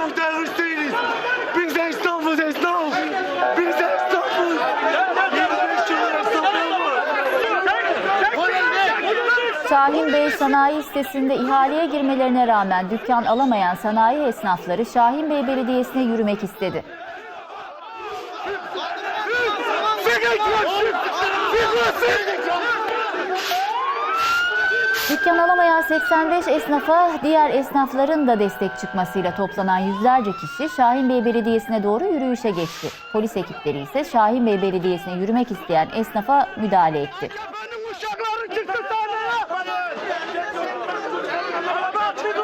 İstanbul derviş değiliz. Biz de İstanbul esnaf. Biz de İstanbul. 25 yıldır esnaflığım var. Şahin Bey sanayi sitesinde ihaleye girmelerine rağmen dükkan alamayan sanayi esnafları Şahin Bey Belediyesi'ne yürümek istedi. Figen Figen Dükkan alamayan 85 esnafa diğer esnafların da destek çıkmasıyla toplanan yüzlerce kişi Şahin Bey Belediyesi'ne doğru yürüyüşe geçti. Polis ekipleri ise Şahin Bey Belediyesi'ne yürümek isteyen esnafa müdahale etti.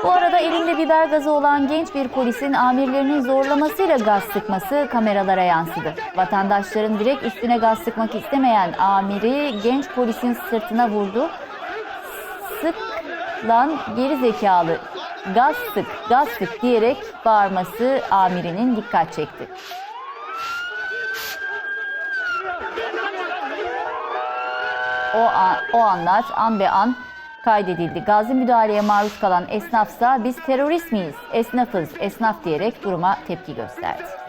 Bu arada elinde biber gazı olan genç bir polisin amirlerinin zorlamasıyla gaz sıkması kameralara yansıdı. Vatandaşların direkt üstüne gaz sıkmak istemeyen amiri genç polisin sırtına vurdu. Sık lan geri zekalı gaz sık gaz sık diyerek bağırması amirinin dikkat çekti. O, an, o anlar an be an kaydedildi. Gazi müdahaleye maruz kalan esnafsa biz terörist miyiz, esnafız, esnaf diyerek duruma tepki gösterdi.